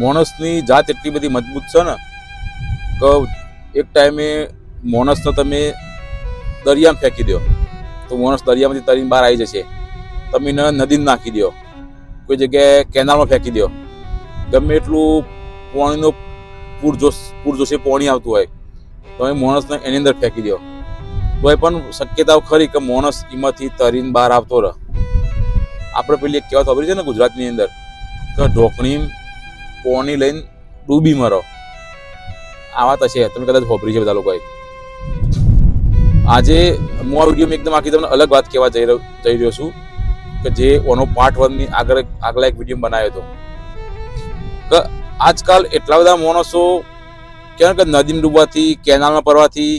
માણસની જાત એટલી બધી મજબૂત છે ને કે એક ટાઈમે માણસને તમે દરિયામાં ફેંકી દો. તો માણસ દરિયામાંથી તરીને બહાર આવી જશે. તમે એને નદીમાં નાખી દો. કોઈ જગ્યાએ કેનાલમાં ફેંકી દો. ગમે એટલું પાણીનો પૂરજોશ પૂરજોશે પાણી આવતું હોય, તમે માણસને એની અંદર ફેંકી દો. એ પણ શક્યતાઓ ખરી કે માણસ એમાંથી તરીને બહાર આવતો રહે. આપણે પેલી એક કહેવત ખબર છે ને ગુજરાતની અંદર, કે ઢોકણી પોણી લઈને ડૂબી મરો. આ વાત હશે. તમે કદાચ હોભરી છે બધા લોકોએ. આજે હું આ વીડિયો એકદમ આખી તમને અલગ વાત કહેવા જઈ રહ્યો જઈ રહ્યો છું કે જે ઓનો પાર્ટ વનની આગળ આગલા એક વીડિયો બનાવ્યો હતો. કે આજકાલ એટલા બધા માણસો કહેવાય કે નદીમાં ડૂબવાથી, કેનાલમાં પડવાથી,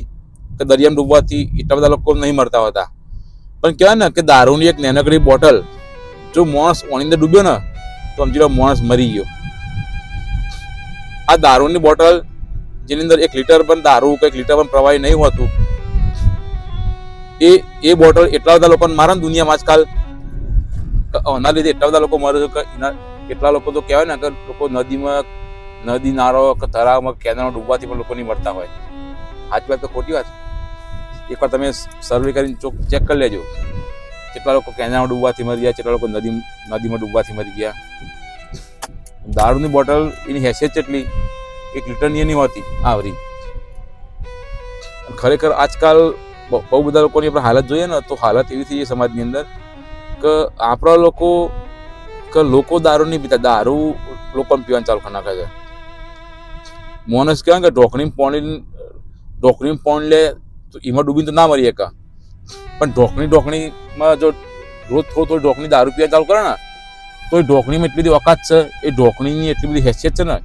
કે દરિયામાં ડૂબવાથી એટલા બધા લોકો નહીં મરતા હોતા. પણ કહેવાય ને કે દારૂની એક નાનકડી બોટલ જો માણસ ઓની અંદર ડૂબ્યો ને, તો સમજી લો માણસ મરી ગયો. આ દારૂની બોટલ જેની અંદર એક લીટર પણ દારૂ કે એક લીટર પણ પ્રવાહી નહીં હોતું, એ એ બોટલ એટલા બધા લોકોને મારે દુનિયામાં આજકાલ એના લીધે એટલા બધા લોકો મરે છે કે કેટલા લોકો તો કહેવાય ને કે લોકો નદીમાં, નદી નાળો કે તળાવમાં, કેનાલમાં ડૂબવાથી પણ લોકો નહીં મરતા હોય. સાચી વાત તો ખોટી વાત? એકવાર તમે સર્વે કરીને ચોક ચેક કરી લેજો. કેટલા લોકો કેનાલમાં ડૂબવાથી મરી ગયા કેટલા લોકો નદી, નદીમાં ડૂબવાથી મરી ગયા દારૂની બોટલ એની હેસિયત જેટલી એક લીટરની એની હોતી. આવરી. ખરેખર આજકાલ બહુ બધા લોકોની આપણે હાલત જોઈએ ને તો હાલત એવી થઈ છે સમાજની અંદર કે આપણા લોકો કે લોકો દારૂ નહીં પીતા દારૂ લોકોને પીવાનું ચાલુ કરી નાખે છે. મોનસ કહેવાય કે ઢોકણી પોણી ઢોકણી પોણ લે તો એમાં ડૂબીને તો ના મરી એકા. પણ ઢોકણી ઢોકણીમાં જો રોજ થોડું થોડું ઢોકણી દારૂ પીવા ચાલુ કરે ને તો એ ઢોકણીમાં એટલી બધી ઓકાત છે, એ ઢોકણીની એટલી બધી હેસિયત છે ને,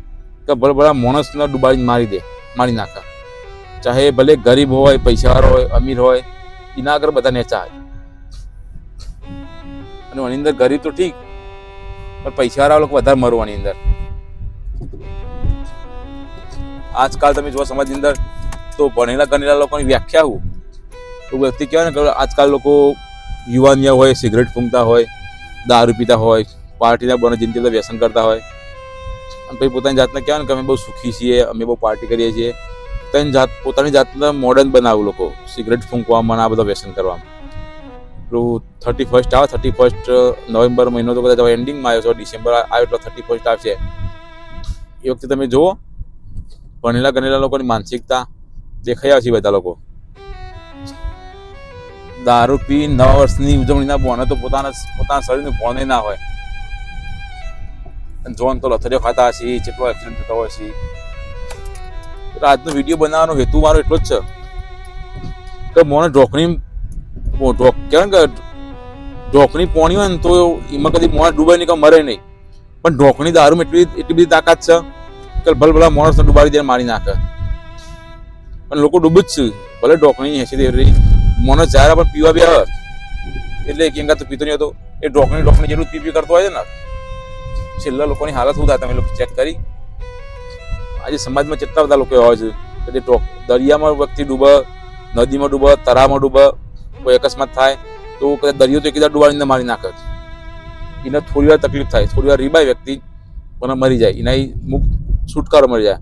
કે ભલે માણસને ડૂબાડીને મારી દે, મારી નાખે. ચાહે ભલે ગરીબ હોય, પૈસાવાળો હોય, અમીર હોય, એના આગળ બધા નેચા હોય. અને આની અંદર ગરીબ તો ઠીક, પણ પૈસાવાળા લોકો વધારે મરવાની અંદર. આજકાલ તમે જો સમાજની અંદર, તો ભણેલા ગણેલા લોકોની વ્યાખ્યા હું તો વ્યક્તિ કહેવાય ને કે આજકાલ લોકો યુવાનિયા હોય, સિગરેટ ફૂંકતા હોય, દારૂ પીતા હોય પાર્ટીના બને જિંદગી બધા વ્યસન કરતા હોય. અને પછી પોતાની જાતને કહેવાય ને કે અમે બહુ સુખી છીએ, અમે બહુ પાર્ટી કરીએ છીએ. પોતાની જાત, પોતાની જાતને મોડર્ન બનાવું લોકો, સિગરેટ ફૂંકવામાં આ બધા વ્યસન કરવામાં. પેલું થર્ટી ફર્સ્ટ આવે થર્ટી ફર્સ્ટ નવેમ્બર મહિનો તો કદાચ એન્ડિંગમાં આવ્યો છે ડિસેમ્બર આવ્યો એટલે થર્ટી ફર્સ્ટ આવશે. એ વખતે તમે જુઓ, ભણેલા ગણેલા લોકોની માનસિકતા દેખાઈ આવશે બધા લોકો. દારૂ પી, નવા વર્ષની ઉજવણીના બોને તો પોતાના પોતાના શરીરનું બોને ના હોય. જોન તો લથડિયો ખાતા હશે, જેટલો એક્સિડન્ટ થતો હોય છે એટલે આજનો વીડિયો બનાવવાનો હેતુ મારો એટલો જ છે. કે મોને ઢોકણી કહેવાય કે ઢોકણી પોણી હોય ને તો એમાં કદી મોણ ડૂબાય નહીં કે મરે નહીં. પણ ઢોકણી દારૂમાં એટલી એટલી બધી તાકાત છે કે ભલે ભલા માણસને ડૂબાડી દે મારી નાખે. પણ લોકો ડૂબે જ છે. ભલે ઢોકણી હેસી દે રહી. માણસ જ્યારે પણ પીવા બી આવે. એટલે એક એંગા પીતો નહીં હતો એ ઢોકણી ઢોકણી જેટલું પી પી કરતો હોય છે ને. છેલ્લા લોકોની હાલત શું થાય તમે લોકો ચેક કરી? આજે સમાજમાં કેટલા બધા લોકો એવા છે? કે જે દરિયામાં વ્યક્તિ ડૂબે, નદીમાં ડૂબે, તળાવમાં ડૂબે, કોઈ અકસ્માત થાય, તો કદાચ દરિયો તો એકદા ડૂબાડીને મારી નાખે એને થોડી વાર તકલીફ થાય, થોડી વાર રીબાય વ્યક્તિ, પણ મરી જાય. એના મુક્ત છુટકારો મળી જાય.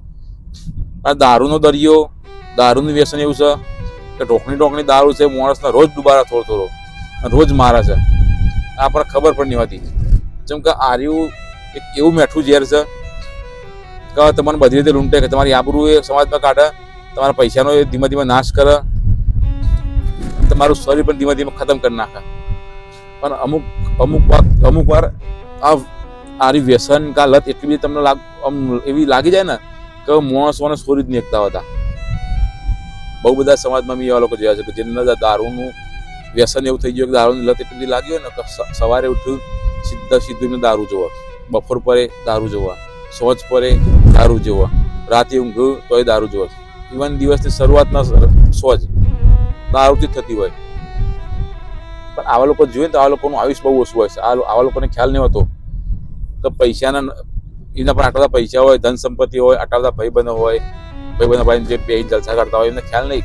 આ દારૂનો દરિયો, દારૂનું વ્યસન એવું છે કે ઢોકણી ઢોકણી દારૂ છે, માણસને રોજ ડૂબારા થોડો થોડો, રોજ મારે છે. આપણને ખબર પણ નહીં હોતી. જેમ કે આર્યું એક એવું મેઠું ઝેર છે? કે તમને બધી રીતે લૂંટે કે તમારી આબરૂ એ સમાજમાં કાઢે, તમારા પૈસાનો એ ધીમે ધીમે નાશ કરે, તમારું શરીર પણ ધીમે ધીમે ખતમ કરી નાખે. પણ અમુક અમુક વાર અમુક વાર આ આરી વ્યસન કા લત એટલી બધી તમને લાગ એવી લાગી જાય ને કે માણસોને છોડી જ નહીં હતા. બહુ બધા સમાજમાં મેં એવા લોકો જોયા છે કે જેમને દારૂનું વ્યસન એવું થઈ ગયું કે દારૂની લત એટલી બધી લાગી હોય ને સવારે ઉઠ્યું, સીધા સીધું દારૂ જોવા. બપોર પરે દારૂ જોવા, સોજ પરે દારૂ જોવા, રાતે ઊંઘ તોય દારૂ જોવા. ઇવન દિવસની શરૂઆતના સોજ દારૂથી થતી હોય. પણ આવા લોકો જોઈએ તો આવા લોકોનું આયુષ્ય બહુ ઓછું હોય છે. આવા લોકોને ખ્યાલ નહીં હોતો તો પૈસાના એના પણ આટલા બધા પૈસા હોય, ધન સંપત્તિ હોય, આટલા બધા ભાઈબંધો હોય, ભાઈબંધો ભાઈ જે બે જલસા કરતા હોય, એમને ખ્યાલ નહીં.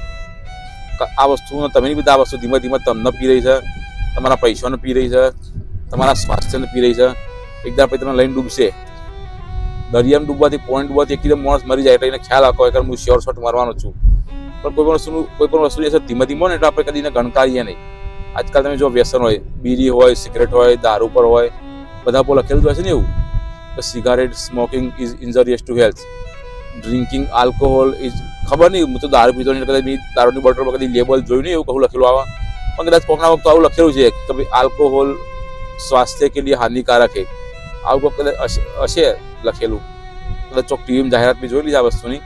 આ વસ્તુ તમે બી આ વસ્તુ ધીમે ધીમે તમને પી રહી છે, તમારા પૈસાને પી રહી છે, તમારા સ્વાસ્થ્યને પી રહી છે. એકદમ પછી લઈને ડૂબશે. દરિયામાં ડૂબવાથી પોઈન્ટ ડૂબવાથી એકદમ માણસ મરી જાય, એટલે એને ખ્યાલ હોય કે હું શ્યોર શોટ મારવાનો છું. પણ કોઈ પણ વસ્તુનું, કોઈ પણ વસ્તુ અસર ધીમે ધીમે ને, એટલે આપણે કદી એને ગણકારીએ નહીં. આજકાલ તમે જો વ્યસન હોય, બીડી હોય, સિગરેટ હોય, દારૂ પર હોય, બધા પર લખેલું હોય છે ને એવું, કે cigarette smoking is injurious to health drinking alcohol is ખબર નહીં, હું તો દારૂ પીતો નહીં, કદાચ દારૂની બોટલ પર કદી લેબલ જોયું નહીં એવું કહું લખેલું આવે. પણ કદાચ કોકના વખત આવું લખેલું છે કે ભાઈ આલ્કોહોલ સ્વાસ્થ્ય કે લીધે હાનિકારક છે. આવું કદાચ હશે- લખેલું. કદાચ ચોક ટીવીમાં જાહેરાત બી જોયેલી છે આ વસ્તુની.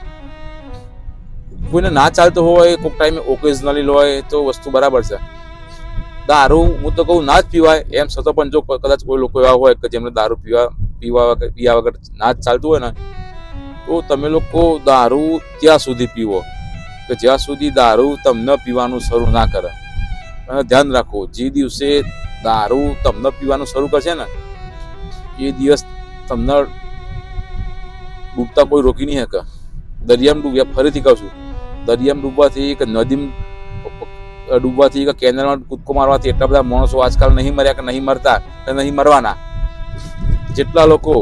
કોઈને ના ચાલતો હોય કોઈક ટાઈમે ઓકેઝનલી હોય, તો વસ્તુ બરાબર છે. દારૂ હું તો કહું ના જ પીવાય, એમ છતાં પણ જો કદાચ કોઈ લોકો એવા હોય કે જેમને દારૂ પીવા પીવા વગર પીવા વગર ના જ ચાલતું હોય ને, તો તમે લોકો દારૂ ત્યાં સુધી પીવો. કે જ્યાં સુધી દારૂ તમને પીવાનું શરૂ ના કરે. અને ધ્યાન રાખો, જે દિવસે દારૂ તમને પીવાનું શરૂ કરશે ને એ દિવસ તમને ડૂબતા કોઈ રોકી નહીં શકે. દરિયામાં ડૂબ્યા ફરીથી કહું છું, દરિયામાં ડૂબવાથી કે નદીમાં ડૂબવાથી કે કેનાલમાં કૂદકો મારવાથી એટલા બધા માણસો આજકાલ નહીં મર્યા કે નહીં મરતા કે નહીં મરવાના. જેટલા લોકો,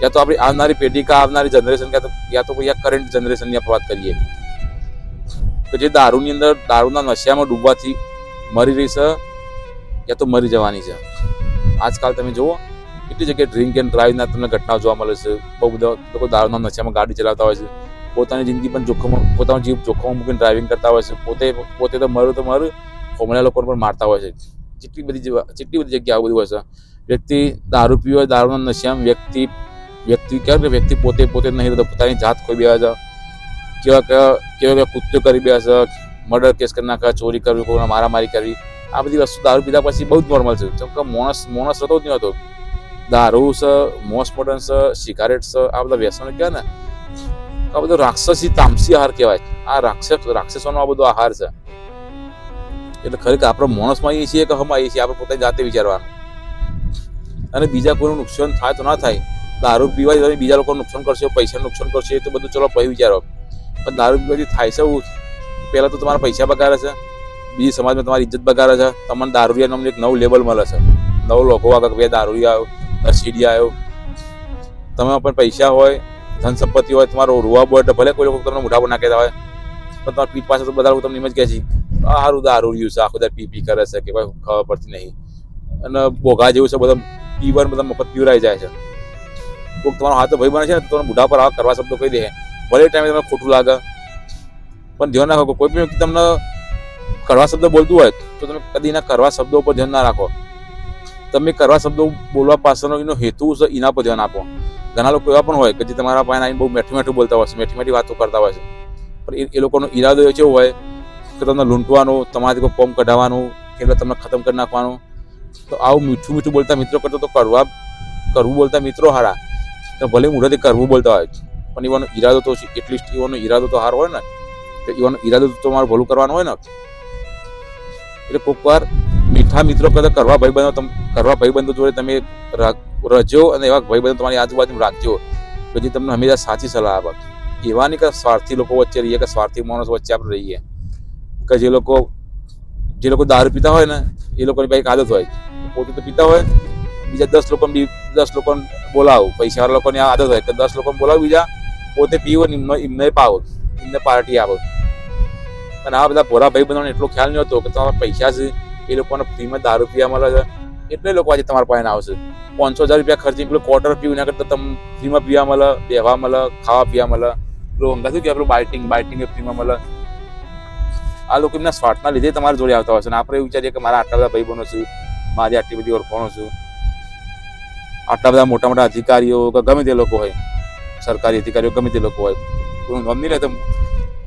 યા તો આપણી આવનારી પેઢી કા આવનારી જનરેશન યા તો યા તો કોઈ કરંટ જનરેશનની આપણે વાત કરીએ. કે જે દારૂની અંદર, દારૂના નશામાં ડૂબવાથી મરી રહી છે, યા તો મરી જવાની છે. આજકાલ તમે જુઓ કેટલી જગ્યાએ ડ્રિંક એન્ડ ડ્રાઈવના તમને ઘટનાઓ જોવા મળે છે. બહુ બધા લોકો દારૂના નશામાં ગાડી ચલાવતા હોય છે. પોતાની જિંદગી પણ જોખમ, પોતાનો જીવ જોખમમાં મૂકીને ડ્રાઇવિંગ કરતા હોય છે. પોતે પોતે તો મરું તો મરું ખોમડા લોકોને પણ મારતા હોય છે. જેટલી બધી જેટલી બધી જગ્યાએ આવું બધું હોય છે. વ્યક્તિ દારૂ પીવે દારૂના નશામાં વ્યક્તિ વ્યક્તિ કહેવાય કે વ્યક્તિ પોતે પોતે નહીં રહેતો, પોતાની જાત ખોઈ બેવા છે કેવા કેવા કેવા કેવા કૃત્યો કરી બેસે છે મર્ડર કેસ કરી નાખ્યા, ચોરી કરવી કોઈ મારામારી કરવી, આ બધી વસ્તુ દારૂ પીધા પછી બહુ જ નોર્મલ છે. જેમ કે માણસ માણસ હતો જ નહીં હતો. દારૂ છે મોસ મોડર્ન છે સિગારેટ છે આ બધા વ્યસનો કહેવાય ને આ બધું રાક્ષસી તામસી આહાર કહેવાય. આ રાક્ષસ, રાક્ષસોનો આ બધો આહાર છે. એટલે ખરેખર આપણે માણસમાં આવીએ છીએ કે હમ આવીએ છીએ, આપણે પોતાની જાતે વિચારવાનું. અને બીજા કોઈનું નુકસાન થાય તો ના થાય. દારૂ પીવાથી તમે બીજા લોકોનું નુકસાન કરશો પૈસા નુકસાન કરશો, એ તો બધું ચલો પછી વિચારો. પણ દારૂ પીવાથી થાય છે એવું? પહેલાં તો તમારા પૈસા બગાડે છે. બીજી સમાજમાં તમારી ઇજ્જત બગાડે છે. તમને દારૂરિયા નામનું એક નવું લેબલ મળે છે. નવું લોકો આગળ બે દારૂરિયા આવ્યો આવ્યો તમે પણ પૈસા હોય ધન સંપત્તિ હોય, તમારો રૂવા બોટ, ભલે કોઈ લોકો તમને મોઢા પર નાખેતા હોય, પણ તમારા પીઠ પાસે તો બધા તમને એમ જ કહે છે, આ સારું દારૂ રહ્યું છે, આખો પી પી કરે છે, કે ભાઈ ખબર પડતી નહીં. અને બોઘા જેવું છે, બધા પીવાનું, બધા મફત પીવરાઈ જાય છે. કોઈક તમારો હાથ ભાઈ બને છે ને, તો તમને મોઢા પર આવા કરવા શબ્દો કહી દે. ભલે ટાઈમે તમને ખોટું લાગે, પણ ધ્યાન રાખો કોઈ પણ વ્યક્તિ તમને કરવા શબ્દ બોલતું હોય, તો તમે કદી એના કરવા શબ્દો ઉપર ધ્યાન ના રાખો. તમે કરવા શબ્દો બોલવા પાછળનો એનો હેતુ છે એના પર ધ્યાન આપો. ઘણા લોકો એવા પણ હોય કે જે તમારા પાસે આવીને બહુ મેઠું મેઠું બોલતા હોય છે, મેઠી મેઠી વાતો કરતા હોય છે. પણ એ- લોકોનો ઈરાદો એ કેવો હોય કે તમને લૂંટવાનો, તમારાથી કોઈ કોમ કઢાવવાનું કે તમને ખતમ કરી નાખવાનું, તો આવું મીઠું મીઠું બોલતા મિત્રો કરતો તો કરવા કરવું બોલતા મિત્રો હારા. તો ભલે મોઢાથી કરવું બોલતા હોય પણ એવાનો ઈરાદો તો એટલીસ્ટ એવાનો ઈરાદો તો હારો હોય ને, તો એવાનો ઈરાદો તો તમારે ભલું કરવાનો હોય ને. એટલે કોઈક વાર મીઠા મિત્રો કરતા કરવા ભાઈબંધો તમે, કરવા ભાઈબંધો જોડે તમે રજો અને એવા ભાઈબંધો તમારી આજુબાજુ રાખજો. જે તમને હંમેશા સાચી સલાહ આપે એવા નહીં કે સ્વાર્થી લોકો વચ્ચે રહીએ કે સ્વાર્થી માણસ વચ્ચે આપણે રહીએ. કે જે લોકો જે લોકો દારૂ પીતા હોય ને, એ લોકોની એક આદત હોય. પોતે તો પીતા હોય, બીજા દસ લોકો દસ લોકોને બોલાવો. પૈસાવાળા લોકોની આદત હોય કે દસ લોકોને બોલાવો, બીજા પોતે પીવો ને એમને એમને પાવો, એમને પાર્ટી આપો. અને આ બધા ભોરા ભાઈ બંધોને એટલો ખ્યાલ નહીં હતો કે તમારા પૈસા છે એ લોકોને ફ્રીમાં દારૂ પીવા મળે છે. એટલે લોકો આજે તમારા પાસે આવશે? પાંચસો હજાર રૂપિયા ખર્ચી પેલું ક્વાર્ટર પીવું ના કરતા તમે ફ્રીમાં પીવા મળે, બેહવા મળે, ખાવા પીવા મળે. પેલું અંગા શું કે પેલું બાઇટિંગ બાઇટિંગ ફ્રીમાં મળે. આ લોકો એમના સ્વાર્થના લીધે તમારા જોડે આવતા હોય છે. અને આપણે એવું વિચારીએ કે મારા આટલા બધા ભાઈ બનો છું, મારી આટલી બધી ઓળખાણો છું. આટલા બધા મોટા મોટા અધિકારીઓ, કે ગમે તે લોકો હોય, સરકારી અધિકારીઓ, ગમે તે લોકો હોય. કોઈ નોંધ નહીં રહેતો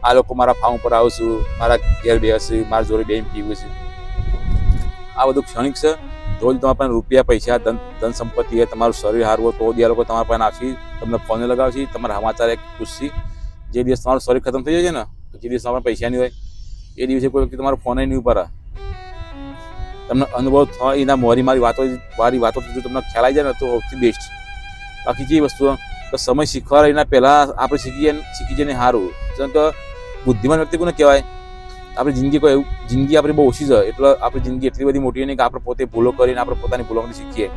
આ લોકો મારા ફાર્મ ઉપર આવશું મારા ઘેર બેસશે મારા જોડે બેન પીવું છે. આ બધું ક્ષણિક છે. રોજ તમારા પાસે રૂપિયા, પૈસા, ધન ધન સંપત્તિ હોય તમારું શરીર હારવું તો જ લોકો તમારા પાસે આવશે તમને ફોને લગાવશે, તમારા સમાચાર એક પૂછશે. જે દિવસ તમારું શરીર ખતમ થઈ જાય છે ને, જે દિવસ તમારા પૈસા નહીં હોય, એ દિવસે કોઈ વ્યક્તિ તમારો ફોન નહીં ઉપર તમને અનુભવ થાય, એના મોરી મારી વાતો મારી વાતો તમને ખ્યાલ આવી જાય ને, તો સૌથી બેસ્ટ બાકી જે વસ્તુ તો સમય શીખવા એના પહેલાં આપણે શીખીએ ને- શીખી જઈને સારું જેમ કે બુદ્ધિમાન વ્યક્તિ કોને કહેવાય? આપણી જિંદગી કોઈ એવું જિંદગી આપણી બહુ ઓછી છે. એટલે આપણી જિંદગી એટલી બધી મોટી નહીં કે આપણે પોતે ભૂલો કરીને આપણે પોતાની ભૂલોમાંથી શીખીએ.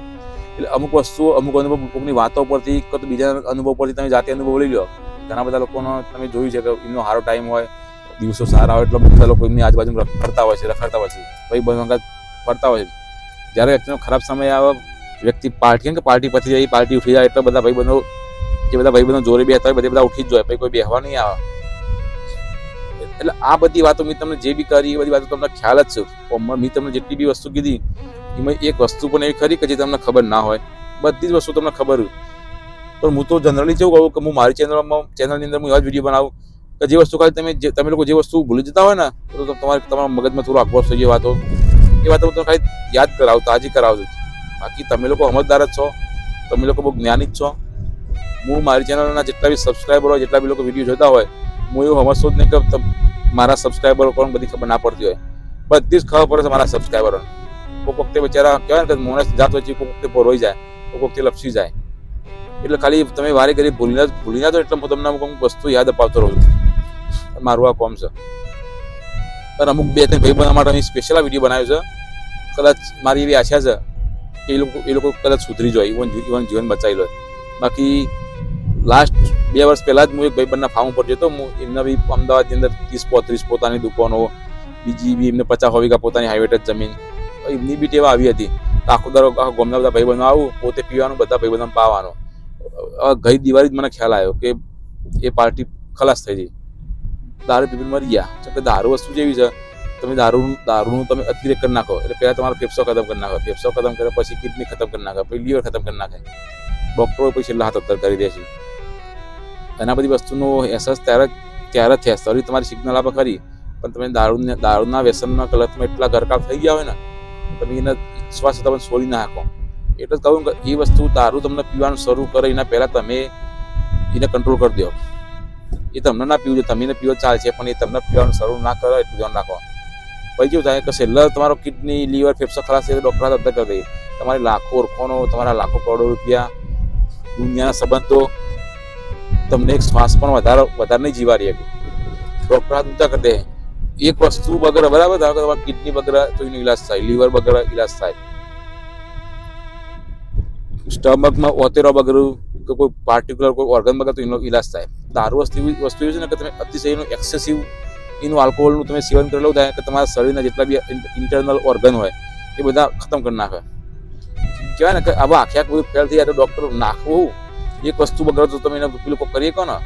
એટલે અમુક વસ્તુઓ, અમુક અનુભવ અમુકની વાતો પરથી, કે તો બીજા અનુભવ પરથી તમે જાતે અનુભવ લઈ લો. ઘણા બધા લોકોનો તમે જોયું છે કે એમનો સારો ટાઈમ હોય, દિવસો સારા હોય, એટલે બધા લોકો એમની આજુબાજુ ફરતા હોય છે, રખડતા હોય છે. ભાઈ બંધ ફરતા હોય છે. જ્યારે વ્યક્તિનો ખરાબ સમય આવે વ્યક્તિ પાર્ટી કે પાર્ટી પછી જાય, પાર્ટી ઉઠી જાય, એટલે બધા ભાઈબંધો જે બધા ભાઈબંધો જોડે બેહતા હોય, બધા બધા ઉઠી જ જાય. પછી કોઈ બેહવા નહીં આવે. એટલે આ બધી વાતો મેં તમને જે બી કરી, એ બધી વાતો તમને ખ્યાલ જ છે. મેં તમને જેટલી બી વસ્તુ કીધી, એમાં એક વસ્તુ પણ એવી ખરી કે જે તમને ખબર ના હોય. બધી જ વસ્તુ તમને ખબર હોય. પણ હું તો જનરલી જેવું કહું કે હું મારી ચેનલમાં ચેનલની અંદર હું એવા જ વીડિયો બનાવું કે જે વસ્તુ ખાલી તમે તમે લોકો જે વસ્તુ ભૂલી જતા હોય ને, તો તમારે, તમારા મગજમાં થોડું આક્રોશ થઈ જાય વાતો. એ વાતો હું તમને ખાલી યાદ કરાવું તાજી કરાવું બાકી તમે લોકો સમજદાર જ છો. તમે લોકો બહુ જ્ઞાની જ છો. હું મારી ચેનલના જેટલા બી સબસ્ક્રાઈબર હોય, જેટલા બી લોકો વીડિયો જોતા હોય, હું એવું સમજતો જ નહીં કે મારા સબસ્ક્રાઈબરો કોણ બધી ખબર ના પડતી હોય. બધી જ ખબર પડે છે મારા સબસ્ક્રાઈબરોને કોઈક વખતે બિચારા કહેવાય ને કે માણસ જાત વચ્ચે કોઈક વખતે ભરોઈ જાય કોઈક વખતે લપસી જાય. એટલે ખાલી તમે વારે ઘડી ભૂલી ના ભૂલી ના દો એટલે હું તમને અમુક અમુક વસ્તુ યાદ અપાવતો રહું છું. મારું આ કોમ છે. પણ અમુક બે ત્રણ ભાઈ બનવા માટે અહીં સ્પેશિયલ વીડિયો બનાવ્યો છે. કદાચ મારી એવી આશા છે કે એ લોકો એ લોકો કદાચ સુધરી જાય ઇવન ઇવન જીવન બચાવી લે. બાકી લાસ્ટ બે વર્ષ પહેલાં જ હું એક ભાઈબંધના ફાર્મ ઉપર જતો. હું એમના બી અમદાવાદની અંદર ત્રીસ પોત્રીસ પોતાની દુકાનો, બીજી બી એમને પચાસ વીઘા પોતાની હાઈવેટ જમીન. એમની બી ટેવા આવી હતી. આખો દરો ગામના બધા ભાઈબંધો આવું, પોતે પીવાનું, બધા ભાઈબંધો પાવાનો. હવે ગઈ દિવાળી જ મને ખ્યાલ આવ્યો કે એ પાર્ટી ખલાસ થઈ ગઈ. દારૂ પીપીને મરી ગયા. કે દારૂ વસ્તુ જેવી છે. તમે દારૂ દારૂનું તમે અતિરેક કરી નાખો. એટલે પહેલાં તમારો ફેફસો ખતમ કરી નાખો. ફેફસો ખતમ કરે પછી કિડની ખતમ કરી નાખે. પછી લીવર ખતમ કરી નાખે. ડૉક્ટરો પછી છેલ્લા હાથ અત્તર કરી દે છે. એના બધી વસ્તુનો અહેસાસ ત્યારે ત્યારે થાય. શરીર તમારી સિગ્નલ આપે ખરી પણ તમે દારૂ દારૂના વ્યસનના કલતમાં એટલા ગરકાવ થઈ ગયા હોય ને તમે એને શ્વાસ તમે છોડી નાખો. એટલે કહું કે એ વસ્તુ દારૂ તમને પીવાનું શરૂ કરે, એના પહેલાં તમે એને કંટ્રોલ કરી દો. એ તમને ના પીવું એને પીવો ચાલશે પણ એ તમને પીવાનું શરૂ ના કરો, એટલું ધ્યાન રાખો. પછી કેવું થાય કે છેલ્લા તમારો કિડની, લીવર, ફેફસો ખલાસ થઈ ડૉક્ટર અદ્ધર કરી દે. તમારી લાખો ઓળખોનો તમારા લાખો કરોડો રૂપિયા દુનિયાના સંબંધો તમને એક શ્વાસ પણ વધારે વધારે નહીં જીવા રહી ડૉક્ટર હાથ ઊંચા કરી દે એક વસ્તુ બગડે, બરાબર? ધારો તમારી કિડની બગડે, તો એનો ઈલાજ થાય. લીવર બગડે, ઈલાજ થાય. સ્ટમકમાં ઓતેરો બગડ્યું, કે કોઈ પાર્ટિક્યુલર કોઈ ઓર્ગન બગડે, તો એનો ઈલાજ થાય. દારૂ વસ્તુ એવી વસ્તુ એવી છે ને કે તમે અતિશયનું એક્સેસિવ એનું આલ્કોહોલનું તમે સેવન કરેલું થાય કે તમારા શરીરના જેટલા બી ઇન્ટરનલ ઓર્ગન હોય, એ બધા ખતમ કરી નાખે. કહેવાય ને કે આવા આખે આખું ફેલ થઈ જાય તો ડૉક્ટર નાખવું એક વસ્તુ બગડે તો તમે એને પેલું કરી શકો ને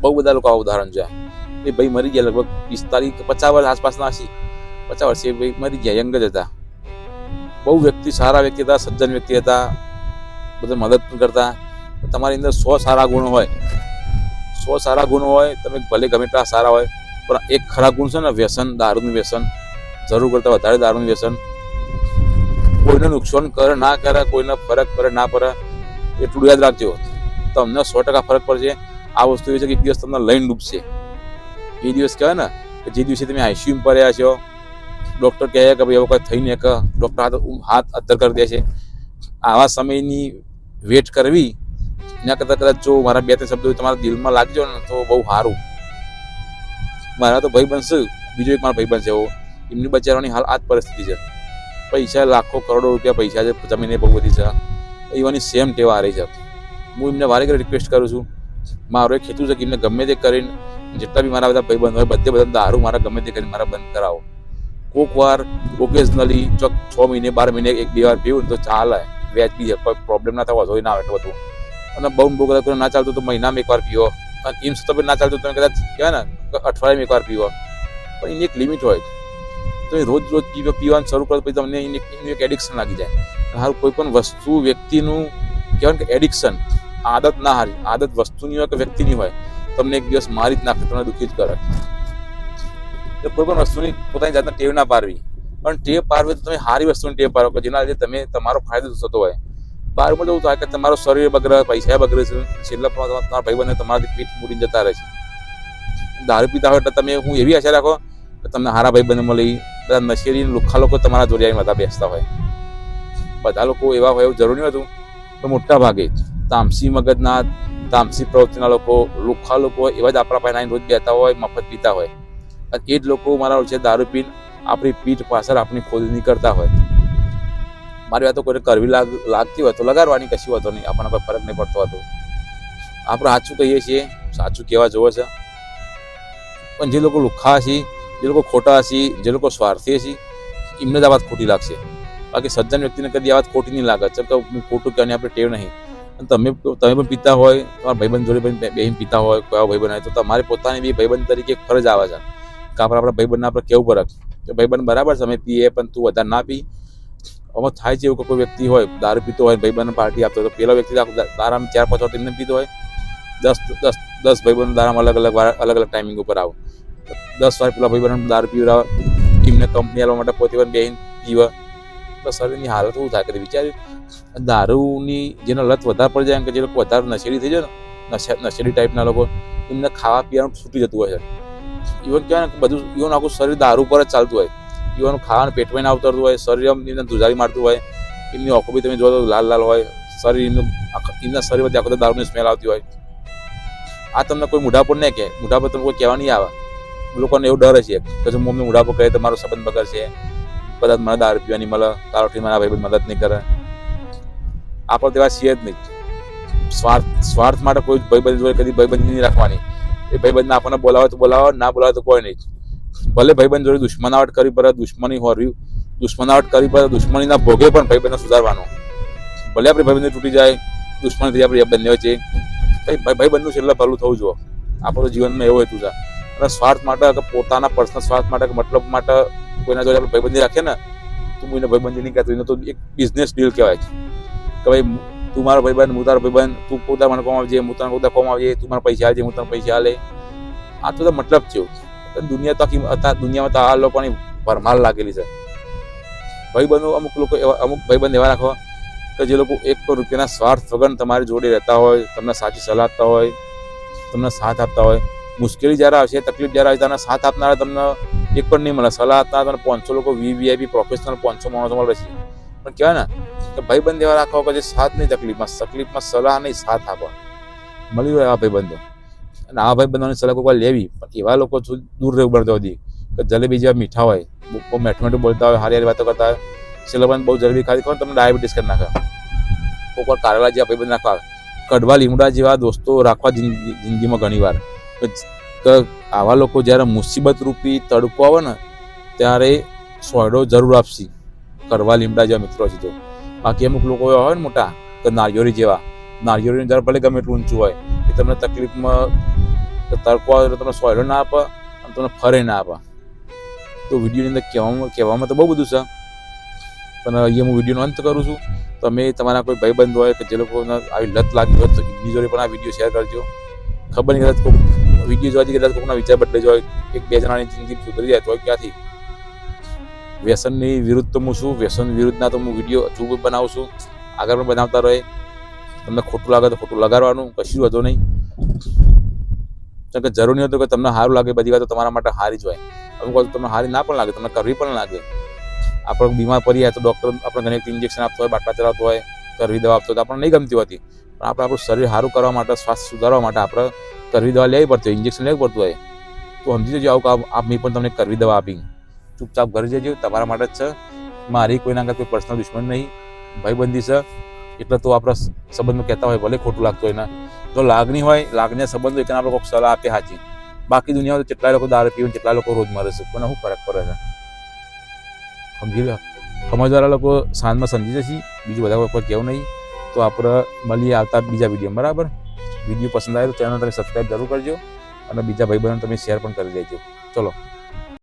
બહુ બધા લોકો આ ઉદાહરણ છે. એ ભાઈ મરી ગયા લગભગ પિસ્તાલીસ કે પચાસ વર્ષ આસપાસના હશે. પચાસ વર્ષે ભાઈ મરી ગયા, યંગ જ હતા. બહુ વ્યક્તિ, સારા વ્યક્તિ હતા, સજ્જન વ્યક્તિ હતા. બધા મદદ પણ કરતા. તમારી અંદર સો સારા ગુણ હોય. સો સારા ગુણ હોય, તમે ભલે ગમે એટલા સારા હોય, પણ એક ખરાબ ગુણ છે ને, વ્યસન, દારૂનું વ્યસન. જરૂર કરતાં વધારે દારૂનું વ્યસન. કોઈને નુકસાન કરે, ના કરે, કોઈને ફરક પડે, ના પડે. એટલું યાદ રાખજો. તમને સો ટકા ફરક પડશે. આ વસ્તુ એવી છે કે એક દિવસ તમને લઈને ડૂબશે. એ દિવસ કહેવાય ને કે જે દિવસે તમે આઈસીયુમાં પડ્યા છો ડૉક્ટર કહે કે ભાઈ એવો કંઈ થઈને કે ડૉક્ટર હાથ હાથ અદ્ધર કરી દે છે. આવા સમયની વેટ કરવી, એના કરતાં કદાચ જો મારા બે, ત્રણ શબ્દો તમારા દિલમાં લાગજો ને તો બહુ સારું. મારા તો ભાઈ બનશે. બીજો એક મારા ભાઈ બનશે એવો. એમની બચાવવાની હાલ આ જ પરિસ્થિતિ છે. પૈસા લાખો કરોડો રૂપિયા પૈસા છે, જમીને બહુ બધી છે. એવાની સેમ ટેવા હારી છે. હું એમને વારે ઘરે રિક્વેસ્ટ કરું છું. મારું એક હેતુ છે કે એમને ગમે તે કરીને, જેટલા બી મારા બધા ભાઈબંધ હોય, બધે બધા દારૂ મારા ગમે તે કરીને મારા બંધ કરાવો. કોક વાર ઓકેઝનલી ચોક છ મહિને, બાર મહિને, એક બે વાર પીવું ને તો ચાલે. વ્યાજબી છે, કોઈ પ્રોબ્લેમ ના થવા જોઈએ ના એટલું બધું. અને બહુ બહુ કદાચ ના ચાલતું તો મહિનામાં એક વાર પીવો. અને એમ તો ના ચાલતું તમે કદાચ કહેવાય ને, અઠવાડિયામાં એક વાર પીવો. પણ એની એક લિમિટ હોય. તમે રોજ રોજ પીવા, પીવાનું શરૂ કરો પછી તમને એનું એક એડિક્શન લાગી જાય. હારું કોઈ પણ વસ્તુ વ્યક્તિનું કહેવાય કે એડિક્શન આદત ના હારી, આદત વસ્તુની હોય કે વ્યક્તિની હોય, તમને એક દિવસ મારી જ નાખે, તમને દુઃખી જ કરે. એટલે કોઈ પણ વસ્તુની પોતાની જાતને ટેવ ના પારવી પણ ટેવ પારવી તો તમે સારી વસ્તુની ટેવ પારો કે જેના લીધે તમે તમારો ફાયદો થતો હોય. બારમાં તો એવું થાય કે તમારો શરીર બગડે, પૈસા બગડે છે, છેલ્લા તમારા ભાઈબંધને તમારાથી પીઠ મૂડીને જતા રહે છે. દારૂ પીતા હોય એટલે તમે, હું એવી આશા રાખો કે તમને હારા ભાઈબંધ મળી, બધા નશેરી લુખ્ખા લોકો તમારા જોડે આવીને બધા બેસતા હોય. બધા લોકો એવા હોય એવું જરૂરી હતું પણ મોટા ભાગે તામસી મગજના તામસી પ્રવૃત્તિના લોકો લુખ્ખા લોકો એવા જ આપણા પાસે આવીને રોજ બેતા હોય, મફત પીતા હોય. અને એ જ લોકો મારા છે દારૂ પીને આપણી પીઠ પાછળ આપણી ખોદની કરતા હોય. મારી વાતો કોઈને કરવી લાગ, લાગતી હોય તો લગાડવાની કશી વાતો નહીં, આપણને કોઈ ફરક નહીં પડતો હતો. આપણે સાચું કહીએ છીએ, સાચું કહેવા જોવે છે. પણ જે લોકો લુખ્ખા છે જે લોકો ખોટા છે જે લોકો સ્વાર્થી છે એમને જ આ વાત ખોટી લાગશે. બાકી સજ્જન વ્યક્તિને કદી આ વાત ખોટી નહીં લાગે. છે કે હું ખોટું કહેવાની આપણે ટેવ નહીં. અને તમે તમે પણ પીતા હોય, તમારા ભાઈબંધ જોડે પણ બેહીને પીતા હોય, કોઈ ભાઈબંધ હોય તો તમારે પોતાની બી ભાઈબંધ તરીકે ફરજ આવે છે. કે આપણે આપણા ભાઈબંધને આપણે કેવું પડે કે ભાઈબંધ બરાબર છે પીએ, પણ તું વધારે ના પી. આમાં થાય છે એવું કોઈ વ્યક્તિ હોય, દારૂ પીતો હોય ભાઈબંધ પાર્ટી આપતો હોય, તો પેલો વ્યક્તિ દારામાં ચાર, પાંચ વાર એમને પીતો હોય. દસ દસ દસ ભાઈબંધ દારામાં અલગ અલગ વાર, અલગ અલગ ટાઈમિંગ ઉપર આવો. દસ વાર પેલા ભાઈબંધ દારૂ પીવડાવે, એમને કંપની આવવા માટે પોતે પણ બેન પીવે. તો શરીરની હાલત શું થાય કે વિચાર્યું. દારૂની જેનો લત વધારે પડી જાય કે જે લોકો વધારે નશેડી થઈ જાય ને, નશા, નશેડી ટાઈપના લોકો, એમને ખાવા પીવાનું છૂટી જતું હોય છે. ઇવન કહેવાય ને બધું ઇવન આખું શરીર દારૂ પર જ ચાલતું હોય. ઇવન ખાવાનું પેટમાં ના ઉતરતું હોય, શરીર એમને ધુજારી મારતું હોય. એમની આંખો બી તમે જોવો તો લાલ લાલ હોય. શરીર એમનું એમના શરીર બધી આખો દારૂની સ્મેલ આવતી હોય. આ તમને કોઈ મોઢા પર નહીં કહે. મોઢા પર તમને કોઈ કહેવા નહીં આવે. લોકોને એવું ડર છે કે જો મમ્મી મોઢા પર કહે તો મારો સંબંધ બગડશે. કદાચ મને દારૂ પીવાની મળે કારોથી મારા ભાઈ મદદ નહીં કરે. આપણે તેવા છીએ જ નહીં. સ્વાર્થ સ્વાર્થ માટે કોઈ ભાઈબંધ જોડે કદી ભાઈબંધી નહીં રાખવાની. એ ભાઈબંધને આપણને બોલાવે તો બોલાવો, ના બોલાવે તો કોઈ નહીં. ભલે ભાઈબંધ જોડે દુશ્મનાવટ કરી પડે દુશ્મની હોરી દુશ્મનાવટ કરી પડે દુશ્મનીના ભોગે પણ ભાઈબંધને સુધારવાનો. ભલે આપણે ભાઈબંધ તૂટી જાય, દુશ્મની થઈ આપણે બંને વચ્ચે. ભાઈબંધનું છેલ્લા ભલું થવું જોઈએ આપણું જીવનમાં એવો હેતુ છે. અને સ્વાર્થ માટે પોતાના પર્સનલ સ્વાર્થ માટે મતલબ માટે કોઈના જોડે આપણે ભાઈબંધી રાખીએ ને, તું કોઈને ભાઈબંધી નહીં કહેતો એને તો એક બિઝનેસ ડીલ કહેવાય કે ભાઈ, તું મારો ભાઈબંધ, હું તારો ભાઈબંધ, તું પોતા મને કોમ આવજે હું તને પોતા કોમ આવજે તું મારા પૈસા આવજે હું તને પૈસા આલે આ તો બધા મતલબ છે. દુનિયા તો આખી દુનિયામાં તો આ લોકોની ભરમાર લાગેલી છે. ભાઈબંધો અમુક લોકો એવા, અમુક ભાઈબંધ એવા રાખો કે જે લોકો એક પણ રૂપિયાના સ્વાર્થ વગર તમારી જોડે રહેતા હોય, તમને સાચી સલાહ આપતા હોય, તમને સાથ આપતા હોય. મુશ્કેલી જ્યારે આવશે, તકલીફ જ્યારે આવશે ત્યારે સાથ આપનારા તમને એક પણ નહીં મળે. સલાહ આપનારા તમને પાંચસો લોકો વીવીઆઈપી પ્રોફેશનલ પાંચસો માણસો મળે છે. પણ કહેવાય ને કે ભાઈબંધ એવા રાખવા કે સાથ નહીં તકલીફમાં તકલીફમાં સલાહ નહીં, સાથ આપવા. મળી હોય આ ભાઈબંધો. અને આ ભાઈબંધોની સલાહ કોઈ લેવી. પણ એવા લોકો દૂર રહેવું પડતા હતી કે જલેબી જેવા મીઠા હોય, બહુ મેઠું બોલતા હોય, હારી હારી વાતો કરતા હોય. છેલ્લે બહુ જલેબી ખાધી ખાવ તમને ડાયાબિટીસ કરી નાખે. વાર કારેલા જેવા ભાઈબંધ રાખવા કડવા લીમડા જેવા દોસ્તો રાખવા જિંદગી- જિંદગીમાં ઘણી વાર આવા લોકો જ્યારે મુસીબત રૂપી તડકો આવે ને, ત્યારે સોયડો જરૂર આપશે. કરવા લીમડા જેવા મિત્રો છે તો. બાકી અમુક લોકો એવા હોય ને મોટા, કે નારિયોરી જેવા. નારિયોરી જ્યારે ભલે ગમે એટલું ઊંચું હોય, એ તમને તકલીફમાં તડકો આવે તો તમને સોયડો ના આપે અને તમને ફરે ના આપે. તો વિડીયોની અંદર કહેવામાં કહેવામાં તો બહુ બધું છે. પણ અહીંયા હું વિડીયોનો અંત કરું છું. તમે તમારા કોઈ ભાઈબંધ હોય કે જે લોકોને આવી લત લાગી હોય તો એમની જોડે પણ આ વીડિયો શેર કરજો. ખબર નહીં કદાચ કોઈ વીડિયો જોવાથી કદાચ કોઈના વિચાર બદલે જાય, એક બે જણાની જિંદગી સુધરી જાય, તો ક્યાંથી? વ્યસનની વિરુદ્ધ તો હું છું, વ્યસન વિરુદ્ધના તો હું વીડિયો હજુ બનાવું છું, આગળ પણ બનાવતા રહે. તમને ખોટું લાગે તો ખોટું લગાડવાનું, કશું વધુ નહીં. કારણ કે જરૂર હતું કે તમને સારું લાગે, બધી વાતો તમારા માટે સારી જ હોય. અમુક વાત તમને સારી ના પણ લાગે, તમને કરવી પણ લાગે. આપણે બીમાર પડી જાય તો ડૉક્ટર આપણે ઘણી ઇન્જેક્શન આપતો હોય, બાટલા ચલાવતો હોય, કરવી દવા આપતો હોય, તો આપણને નહીં ગમતી હોતી. પણ આપણે આપણું શરીર સારું કરવા માટે, સ્વાસ્થ્ય સુધારવા માટે આપણે કરવી દવા લેવી પડતી હોય ઇન્જેક્શન લેવું પડતું હોય, તો સમજી જજો આવું કામ, આપ મેં પણ તમને કરવી દવા આપી. ચૂપચાપ ઘરે જજો, તમારા માટે જ છે. મારી કોઈના આગળ કોઈ પર્સનલ દુશ્મન નહીં. ભાઈબંધી છે. એટલે તો આપણા સંબંધમાં કહેતા હોય, ભલે ખોટું લાગતું હોય ને. જો લાગણી હોય લાગણી સંબંધ હોય એક આપણે કોઈક સલાહ આપે સાચી. બાકી દુનિયામાં તો કેટલા લોકો દારૂ પીવે કેટલા લોકો રોજ મરે છે. પણ શું ફરક પડે છે. સમજી લો. સમજવાળા લોકો સાંજમાં સમજી જશે. બીજું બધા કોઈ કહેવું નહીં. તો આપણે મળીએ આવતા બીજા વીડિયો બરાબર? વીડિયો પસંદ આવે તો ચેનલ તમે સબસ્ક્રાઈબ જરૂર કરજો અને બીજા ભાઈબંધોને તમે શેર પણ કરી દેજો. ચલો.